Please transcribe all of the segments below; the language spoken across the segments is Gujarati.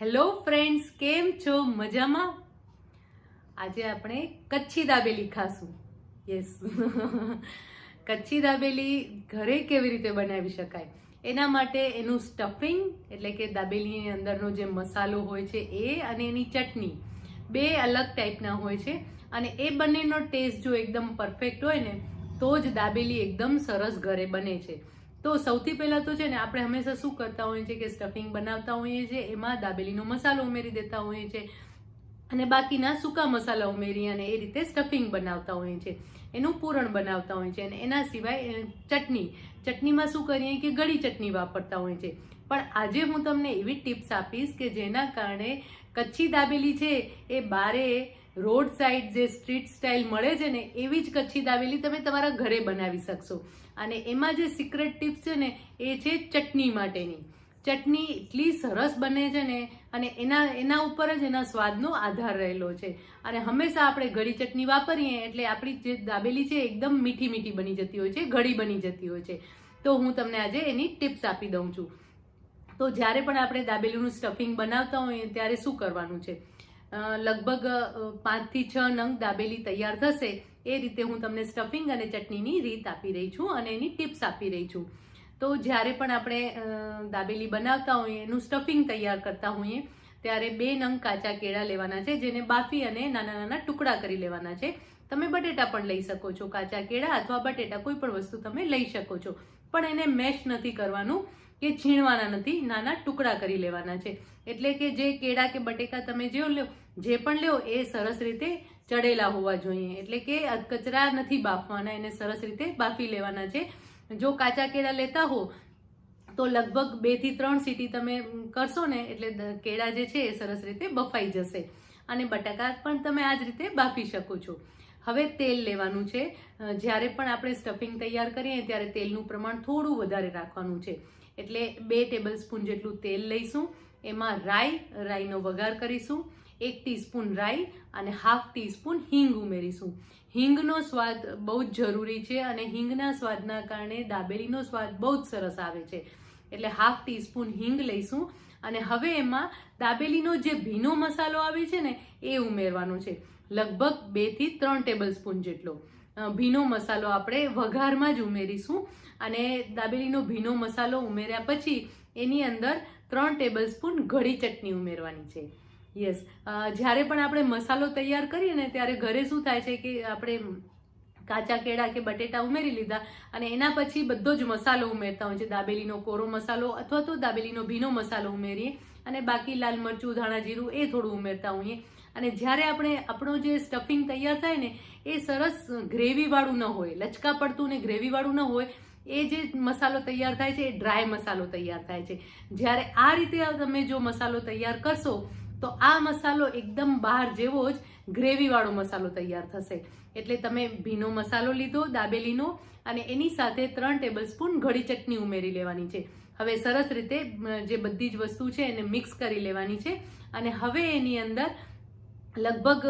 હેલો ફ્રેન્ડ્સ કેમ છો? મજામાં? આજે આપણે કચ્છી દાબેલી ખાશું. યસ કચ્છી દાબેલી ઘરે કેવી રીતે બનાવી શકાય? એના માટે એનું સ્ટફિંગ એટલે કે દાબેલીની અંદરનો જે મસાલો હોય છે એ અને એની ચટણી, બે અલગ ટાઈપના હોય છે. અને એ બંનેનો ટેસ્ટ જો એકદમ પરફેક્ટ હોય ને, તો જ દાબેલી એકદમ સરસ ઘરે બને છે. તો સૌથી પહેલાં તો છે ને આપણે હંમેશા શું કરતા હોઈએ છીએ કે સ્ટફિંગ બનાવતા હોઈએ છીએ, એમાં દાબેલીનો મસાલો ઉમેરી દેતા હોઈએ છીએ અને બાકીના સૂકા મસાલા ઉમેરી અને એ રીતે સ્ટફિંગ બનાવતા હોઈએ છીએ. એનું પૂરણ બનાવતા હોઈએ છીએ અને એના સિવાય ચટણી. ચટણીમાં શું કરીએ કે ગળી ચટણી વાપરતા હોઈએ છીએ. પણ આજે હું તમને એવી ટિપ્સ આપીશ કે જેના કારણે કચ્છી દાબેલી છે એ બારે રોડ સાઈડ જે સ્ટ્રીટ સ્ટાઇલ મળે છે ને એવી જ કચ્છી દાબેલી તમે તમારા ઘરે બનાવી શકશો. અને એમાં જે સિક્રેટ ટિપ્સ છે ને, એ છે ચટણી માટેની. ચટણી એટલી સરસ બને છે ને, અને એના એના ઉપર જ એના સ્વાદનો આધાર રહેલો છે. અને હંમેશા આપણે ગળી ચટણી વાપરીએ એટલે આપણી જે દાબેલી છે એકદમ મીઠી મીઠી બની જતી હોય છે ગળી બની જતી હોય છે. તો હું તમને આજે એની ટિપ્સ આપી દઉં છું. તો જ્યારે પણ આપણે દાબેલીનું સ્ટફિંગ બનાવતા હોઈએ ત્યારે શું કરવાનું છે? લગભગ પાંચથી છ નંગ દાબેલી તૈયાર થશે. એ રીતે હું તમને સ્ટફિંગ અને ચટણીની રીત આપી રહી છું અને એની ટિપ્સ આપી રહી છું. તો જ્યારે પણ આપણે દાબેલી બનાવતા હોઈએ, એનું સ્ટફિંગ તૈયાર કરતા હોઈએ, ત્યારે બે નંગ કાચા કેળા લેવાના છે, જેને બાફી અને નાના નાના ટુકડા કરી લેવાના છે. તમે બટેટા પણ લઈ શકો છો, કાચા કેળા અથવા બટેટા, કોઈ પણ વસ્તુ તમે લઈ શકો છો. પણ એને મેશ નથી કરવાનું કે છીણવાના નથી, નાના ટુકડા કરી લેવાના છે. એટલે કે જે કેળા કે બટેકા તમે જે લ્યો, જે પણ લ્યો, એ સરસ રીતે ચડેલા હોવા જોઈએ. એટલે કે કચરા નથી બાફવાના, એને સરસ રીતે બાફી લેવાના છે. જો કાચા કેળા લેતા હો, તો લગભગ બેથી ત્રણ સીટી તમે કરશો ને, એટલે કેળા જે છે એ સરસ રીતે બફાઈ જશે. અને બટાકા પણ તમે આ જ રીતે બાફી શકો છો. હવે તેલ લેવાનું છે. જ્યારે પણ આપણે સ્ટફિંગ તૈયાર કરીએ ત્યારે તેલનું પ્રમાણ થોડું વધારે રાખવાનું છે. એટલે બે ટેબલ સ્પૂન જેટલું તેલ લઈશું. એમાં રાઈ, રાઈનો વઘાર કરીશું. એક ટીસ્પૂન રાઈ અને હાફ ટીસ્પૂન હિંગ ઉમેરીશું. હિંગનો સ્વાદ બહુ જ જરૂરી છે અને હિંગના સ્વાદના કારણે દાબેલીનો સ્વાદ બહુ જ સરસ આવે છે. એટલે હાફ ટીસ્પૂન હિંગ લઈશું અને હવે એમાં દાબેલીનો જે ભીનો મસાલો આવે છે ને, એ ઉમેરવાનો છે. લગભગ બેથી ત્રણ ટેબલ સ્પૂન જેટલો ભીનો મસાલો આપણે વઘારમાં જ ઉમેરીશું અને દાબેલીનો ભીનો મસાલો ઉમેર્યા પછી એની અંદર ત્રણ ટેબલ સ્પૂન ઘડી ચટણી ઉમેરવાની છે. યસ જ્યારે પણ આપણે મસાલો તૈયાર કરીએ ને ત્યારે ઘરે શું થાય છે કે આપણે કાચા કેળા કે બટેટા ઉમેરી લીધા અને એના પછી બધો જ મસાલો ઉમેરતા હોય છે. દાબેલીનો કોરો મસાલો અથવા તો દાબેલીનો ભીનો મસાલો ઉમેરીએ અને બાકી લાલ મરચું, ધાણા જીરું એ થોડું ઉમેરતા હોઈએ. અને જ્યારે આપણે આપણો જે સ્ટફિંગ તૈયાર થાય ને, એ સરસ ગ્રેવીવાળું ન હોય, લચકા પડતું ને ગ્રેવીવાળું ન હોય, એ જે મસાલો તૈયાર થાય છે, એ ડ્રાય મસાલો તૈયાર થાય છે. જ્યારે આ રીતે તમે જો મસાલો તૈયાર કરશો તો આ મસાલો એકદમ બહાર જેવો જ ગ્રેવીવાળો મસાલો તૈયાર થશે. એટલે તમે ભીનો મસાલો લીધો, દાબેલીનો, અને એની સાથે ત્રણ ટેબલ સ્પૂન ઘડી ચટણી ઉમેરી લેવાની છે. હવે સરસ રીતે જે બધી જ વસ્તુ છે એને મિક્સ કરી લેવાની છે. અને હવે એની અંદર લગભગ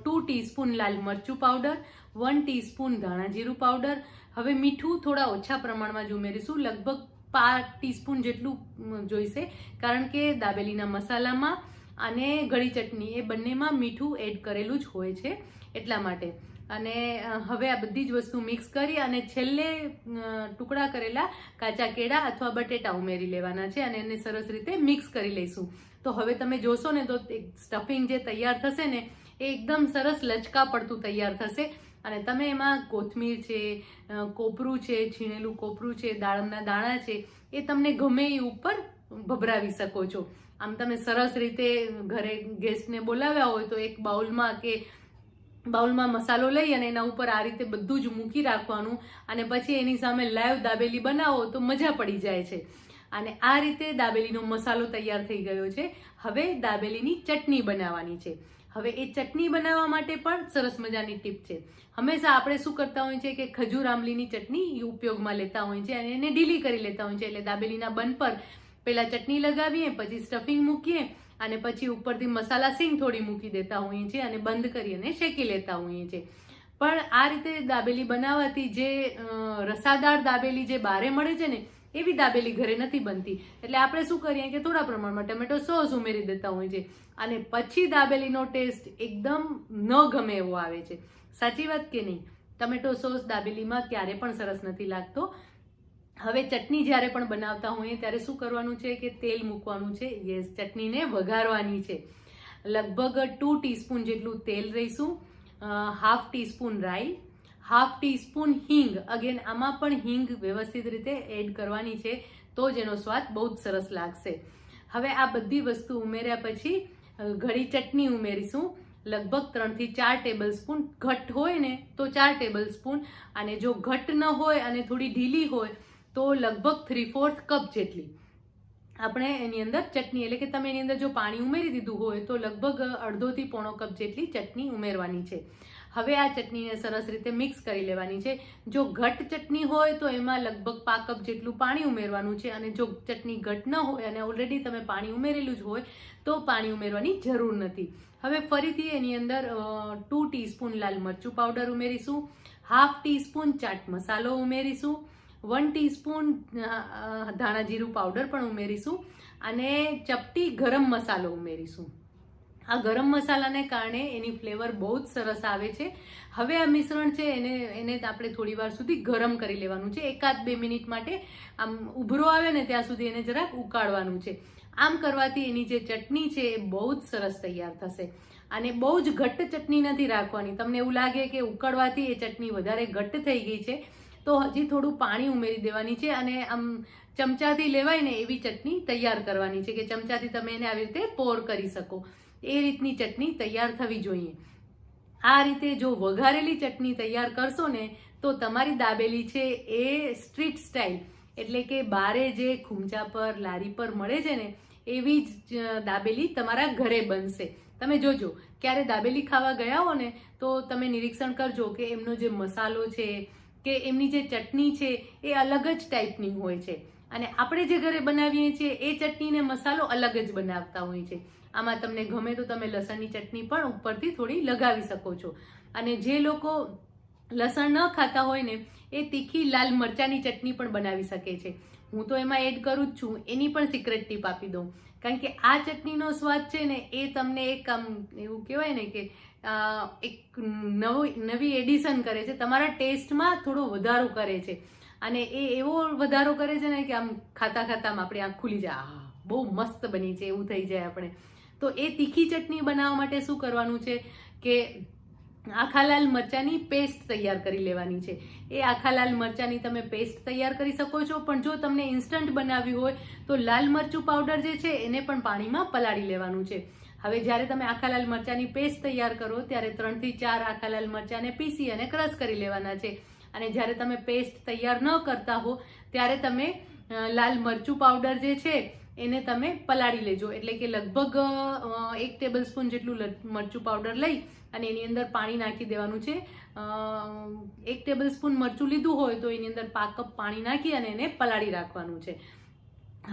ટુ ટીસ્પૂન લાલ મરચું પાવડર, વન ટીસ્પૂન ધાણા જીરું પાવડર. હવે મીઠું થોડા ઓછા પ્રમાણમાં જ ઉમેરીશું. લગભગ પાંચ ટીસ્પૂન જેટલું જોઈશે. કારણ કે દાબેલીના મસાલામાં અને ગળી ચટણી, એ બંનેમાં મીઠું એડ કરેલું જ હોય છે એટલા માટે. અને હવે આ બધી જ વસ્તુ મિક્સ કરી અને છેલ્લે ટુકડા કરેલા કાચા કેળા અથવા બટેટા ઉમેરી લેવાના છે અને એને સરસ રીતે મિક્સ કરી લઈશું. તો હવે તમે જોશો ને તો સ્ટફિંગ જે તૈયાર થશે ને, એ એકદમ સરસ લચકા પડતું તૈયાર થશે. અને તમે એમાં કોથમીર છે કોપરું છે, છીણેલું કોપરું છે દાળમના દાણા છે, એ તમને ગમે એ ઉપર ભભરાવી શકો છો. આમ તમે સરસ રીતે ઘરે ગેસ્ટને બોલાવ્યા હોય તો એક બાઉલમાં કે બાઉલમાં મસાલો લઈ અને એના ઉપર આ રીતે બધું જ મૂકી રાખવાનું અને પછી એની સામે લાઈવ દાબેલી બનાવો તો મજા પડી જાય છે. અને આ રીતે દાબેલીનો મસાલો તૈયાર થઈ ગયો છે. હવે દાબેલીની ચટણી બનાવવાની છે. હવે એ ચટણી બનાવવા માટે પણ સરસ મજાની ટીપ છે. હંમેશા આપણે શું કરતા હોઈએ છીએ કે ખજૂર આંબલીની ચટણી ઉપયોગમાં લેતા હોઈએ છીએ અને એને ઢીલી કરી લેતા હોઈએ છીએ એટલે દાબેલીના બન પર પહેલા ચટણી લગાવીએ, પછી સ્ટફિંગ મૂકીએ અને પછી ઉપરથી મસાલા સિંગ થોડી મૂકી દેતા હોઈએ છીએ અને બંધ કરી અને શેકી લેતા હોઈએ છીએ. પણ આ રીતે દાબેલી બનાવવાથી જે રસાદાર દાબેલી જે બારે મળે છે ને, એવી દાબેલી ઘરે નથી બનતી. એટલે આપણે શું કરીએ કે થોડા પ્રમાણમાં ટમેટો સોસ ઉમેરી દેતા હોય છે અને પછી દાબેલીનો ટેસ્ટ એકદમ ન ગમે એવો આવે છે. સાચી વાત કે નહીં? ટમેટો સોસ દાબેલીમાં ક્યારે પણ સરસ નથી લાગતો. હવે ચટણી જ્યારે પણ બનાવતા હોઈએ ત્યારે શું કરવાનું છે કે તેલ મૂકવાનું છે. યસ ચટણીને વઘારવાની છે. લગભગ ટુ ટીસ્પૂન જેટલું તેલ રહીશું. હાફ ટીસ્પૂન રાઈ હાફ ટીસ્પૂન હિંગ. અગેન આમાં પણ હિંગ વ્યવસ્થિત રીતે એડ કરવાની છે તો જ એનો સ્વાદ બહુ જ સરસ લાગશે. હવે આ બધી વસ્તુ ઉમેર્યા પછી ઘડી ચટણી ઉમેરીશું. લગભગ ત્રણથી ચાર ટેબલ સ્પૂન ઘટ હોય ને, તો ચાર ટેબલ સ્પૂન અને જો ઘટ ન હોય અને થોડી ઢીલી હોય તો લગભગ થ્રી ફોર્થ કપ જેટલી. આપણે એની અંદર ચટણી, એટલે કે તમે એની અંદર જો પાણી ઉમેરી દીધું હોય, તો લગભગ અડધોથી પોણો કપ જેટલી ચટણી ઉમેરવાની છે. હવે આ ચટણીને સરસ રીતે મિક્સ કરી લેવાની છે. જો ઘટ ચટણી હોય, તો એમાં લગભગ પા કપ જેટલું પાણી ઉમેરવાનું છે. અને જો ચટણી ઘટ ન હોય, અને ઓલરેડી તમે પાણી ઉમેરેલું જ હોય, તો પાણી ઉમેરવાની જરૂર નથી. હવે ફરીથી એની અંદર ટુ ટીસ્પૂન લાલ મરચું પાવડર ઉમેરીશું. હાફ ટીસ્પૂન ચાટ મસાલો ઉમેરીશું. વન ટીસ્પૂન ધાણા જીરું પાવડર પણ ઉમેરીશું અને ચપટી ગરમ મસાલો ઉમેરીશું. આ ગરમ મસાલાને કારણે એની ફ્લેવર બહુ જ સરસ આવે છે. હવે આ મિશ્રણ છે એને એને આપણે થોડી વાર સુધી ગરમ કરી લેવાનું છે. એકાદ બે મિનિટ માટે આમ ઉભરો આવે ને ત્યાં સુધી એને જરાક ઉકાળવાનું છે. આમ કરવાથી એની જે ચટણી છે એ બહુ જ સરસ તૈયાર થશે. અને બહુ જ ઘટ્ટ ચટણી નથી રાખવાની. તમને એવું લાગે કે ઉકળવાથી એ ચટણી વધારે ઘટ્ટ થઈ ગઈ છે. તો હજી થોડું પાણી ઉમેરી દેવાની છે અને આમ ચમચાથી લેવાય ને એવી ચટણી તૈયાર કરવાની છે કે ચમચાથી તમે એને આવી રીતે પોર કરી શકો. એ રીતની ચટણી તૈયાર થવી જોઈએ. આ રીતે જો વઘારેલી ચટણી તૈયાર કરશો ને તો તમારી દાબેલી છે એ સ્ટ્રીટ સ્ટાઇલ. એટલે કે બારે જે ખૂમચા પર, લારી પર મળે છે ને, એવી જ દાબેલી તમારા ઘરે બનશે. તમે જોજો, ક્યારે દાબેલી ખાવા ગયા હો ને, તો તમે નિરીક્ષણ કરજો કે એમનો જે મસાલો છે કે એમની જે ચટણી છે એ અલગ જ ટાઈપની હોય છે. અને આપણે જે ઘરે બનાવીએ છીએ, એ ચટણીને મસાલો અલગ જ બનાવતા હોય છે. આમાં તમને ગમે તો તમે લસણની ચટણી પણ ઉપરથી થોડી લગાવી શકો છો. અને જે લોકો લસણ ન ખાતા હોય ને, એ તીખી લાલ મરચાની ચટણી પણ બનાવી શકે છે. હું તો એમાં એડ કરું જ છું, એની પણ સિક્રેટ ટીપ આપી દઉં. કારણ કે આ ચટણીનો સ્વાદ છે ને, એ તમને એક આમ એવું કહેવાય ને કે એક નવું, નવી એડિશન કરે છે. તમારા ટેસ્ટમાં થોડો વધારો કરે છે. અને એ એવો વધારો કરે છે ને કે આમ ખાતા ખાતામાં આપણે આંખ ખુલી જાય. આ, બહુ મસ્ત બની છે, એવું થઈ જાય આપણે. તો એ તીખી ચટણી બનાવવા માટે શું કરવાનું છે કે આખા લાલ મરચાની પેસ્ટ તૈયાર કરી લેવાની છે. એ આખા લાલ મરચાની તમે પેસ્ટ તૈયાર કરી શકો છો, પણ જો તમને ઇન્સ્ટન્ટ બનાવવી હોય તો લાલ મરચું પાવડર જે છે એને પણ પાણીમાં પલાળી લેવાનું છે. હવે જ્યારે તમે આખા લાલ મરચાની પેસ્ટ તૈયાર કરો, ત્યારે ત્રણથી ચાર આખા લાલ મરચાને પીસી અને ક્રશ કરી લેવાના છે. અને જ્યારે તમે પેસ્ટ તૈયાર ન કરતા હો, ત્યારે તમે લાલ મરચું પાવડર જે છે, એને તમે પલાળી લેજો. એટલે કે લગભગ એક ટેબલ સ્પૂન જેટલું મરચું પાવડર લઈ અને એની અંદર પાણી નાખી દેવાનું છે. એક ટેબલ સ્પૂન મરચું લીધું હોય તો એની અંદર પાક કપ પાણી નાખી અને એને પલાળી રાખવાનું છે.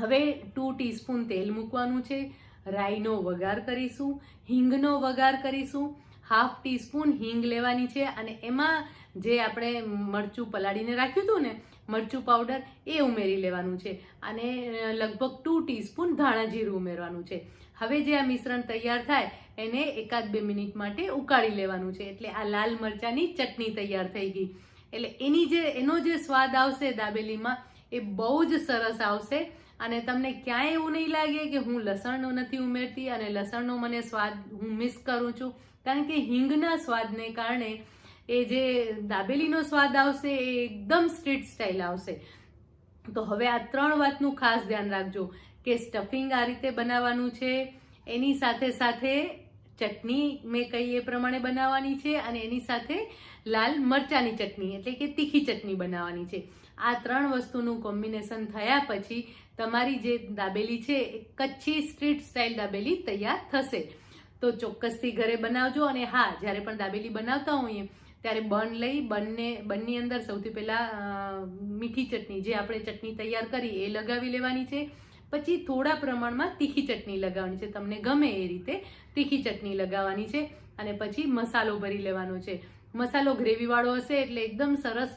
હવે ટુ ટીસ્પૂન તેલ મૂકવાનું છે. રાઈનો વઘાર કરીશું, હિંગનો વઘાર કરીશું, હાફ ટીસ્પૂન હિંગ લેવાની છે અને એમાં જે આપણે મરચું પલાળીને રાખ્યું હતું ને, મરચું પાવડર એ ઉમેરી લેવાનું છે. અને લગભગ ટુ ટીસ્પૂન ધાણા જીરું ઉમેરવાનું છે. હવે જે આ મિશ્રણ તૈયાર થાય, એને એકાદ બે મિનિટ માટે ઉકાળી લેવાનું છે. એટલે આ લાલ મરચાંની ચટણી તૈયાર થઈ ગઈ. એટલે એની જે, એનો જે સ્વાદ આવશે દાબેલીમાં એ બહુ જ સરસ આવશે. અને તમને ક્યાંય એવું નહીં લાગે કે હું લસણનો નથી ઉમેરતી અને લસણનો મને સ્વાદ હું મિસ કરું છું. કારણ કે હિંગના સ્વાદને કારણે એ જે દાબેલીનો સ્વાદ આવશે એ એકદમ સ્ટ્રીટ સ્ટાઇલ આવશે. તો હવે આ ત્રણ વાતનું ખાસ ધ્યાન રાખજો કે સ્ટફિંગ આ રીતે બનાવવાનું છે. એની સાથે સાથે ચટણી મેં કહી એ પ્રમાણે બનાવવાની છે અને એની સાથે લાલ મરચાની ચટણી એટલે કે તીખી ચટણી બનાવવાની છે. આ ત્રણ વસ્તુનું કોમ્બિનેશન થયા પછી તમારી જે દાબેલી છે, એ કચ્છી સ્ટ્રીટ સ્ટાઇલ દાબેલી તૈયાર થશે. તો ચોક્કસથી ઘરે બનાવજો અને હા, જ્યારે પણ દાબેલી બનાવતા હોઈએ, ત્યારે બન લઈ બંને બનની અંદર સૌથી પહેલાં મીઠી ચટણી, જે આપણે ચટણી તૈયાર કરી એ લગાવી લેવાની છે. પછી થોડા પ્રમાણમાં તીખી ચટણી લગાવવાની છે. તમને ગમે એ રીતે તીખી ચટણી લગાવવાની છે. અને પછી મસાલો ભરી લેવાનો છે. મસાલો ગ્રેવીવાળો હશે એટલે એકદમ સરસ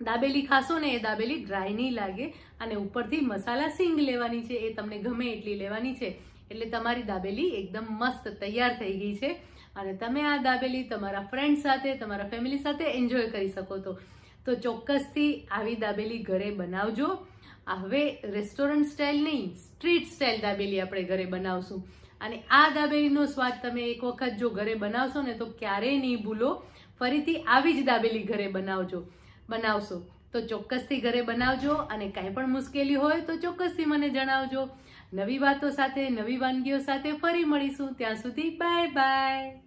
દાબેલી ખાશો ને એ દાબેલી ડ્રાય નહીં લાગે અને ઉપરથી મસાલા સિંગ લેવાની છે, એ તમને ગમે એટલી લેવાની છે. એટલે તમારી દાબેલી એકદમ મસ્ત તૈયાર થઈ ગઈ છે. અને તમે આ દાબેલી તમારા ફ્રેન્ડ સાથે, તમારા ફેમિલી સાથે એન્જોય કરી શકો તો. તો ચોક્કસથી આવી દાબેલી ઘરે બનાવજો. હવે રેસ્ટોરન્ટ સ્ટાઇલ નહીં સ્ટ્રીટ સ્ટાઇલ દાબેલી આપણે ઘરે બનાવશું. અને આ દાબેલીનો સ્વાદ તમે એક વખત જો ઘરે બનાવશો ને તો ક્યારેય નહીં ભૂલો. ફરીથી આવી જ દાબેલી ઘરે બનાવજો. બનાવશો. તો ચોક્કસથી ઘરે બનાવજો અને કાંઈ પણ મુશ્કેલી હોય તો ચોક્કસથી મને જણાવજો. નવી વાતો સાથે, નવી વાનગીઓ સાથે ફરી મળીશું. ત્યાં સુધી બાય બાય.